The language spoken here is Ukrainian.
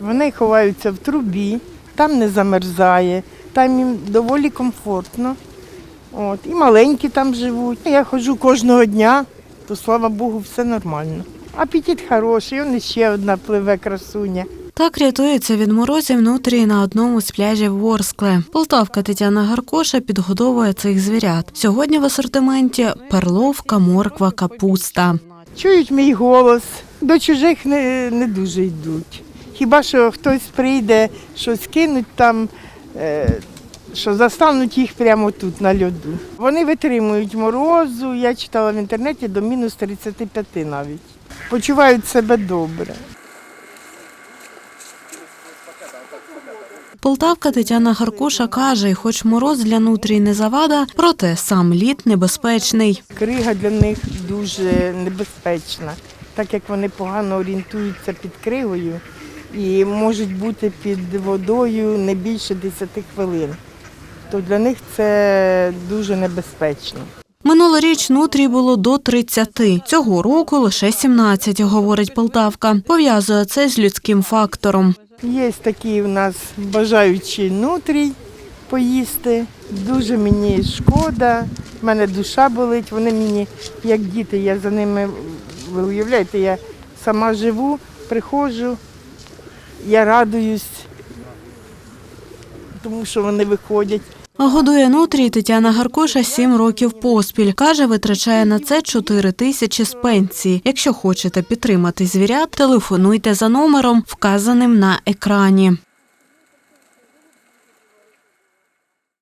Вони ховаються в трубі, там не замерзає, там їм доволі комфортно. От. І маленькі там живуть. Я ходжу кожного дня, то слава Богу, все нормально. Апетит хороший, он ще одна пливе красуня. Так рятується від морозів нутрії на одному з пляжів Ворскле. Полтавка Тетяна Гаркоша підгодовує цих звірят. Сьогодні в асортименті перловка, морква, капуста. Чують мій голос, до чужих не, не дуже йдуть. Хіба що хтось прийде, щось кинуть там, е, що застануть їх прямо тут на льоду. Вони витримують морозу, я читала в інтернеті до мінус 35 навіть. Почувають себе добре. Полтавка Тетяна Гаркоша каже, хоч мороз для нутрій не завада, проте сам лід небезпечний. Крига для них дуже небезпечна, так як вони погано орієнтуються під кригою і можуть бути під водою не більше 10 хвилин. То для них це дуже небезпечно. Минулоріч нутрій було до 30. Цього року лише 17, говорить Полтавка. Пов'язує це з людським фактором. Є такі в нас бажаючі нутрій поїсти. Дуже мені шкода, в мене душа болить, вони мені як діти, я за ними, ви уявляєте, я сама живу, приходжу, я радуюсь, тому що вони виходять. Годує нутрій Тетяна Гаркоша сім років поспіль. Каже, витрачає на це 4 тисячі з пенсії. Якщо хочете підтримати звірят, телефонуйте за номером, вказаним на екрані.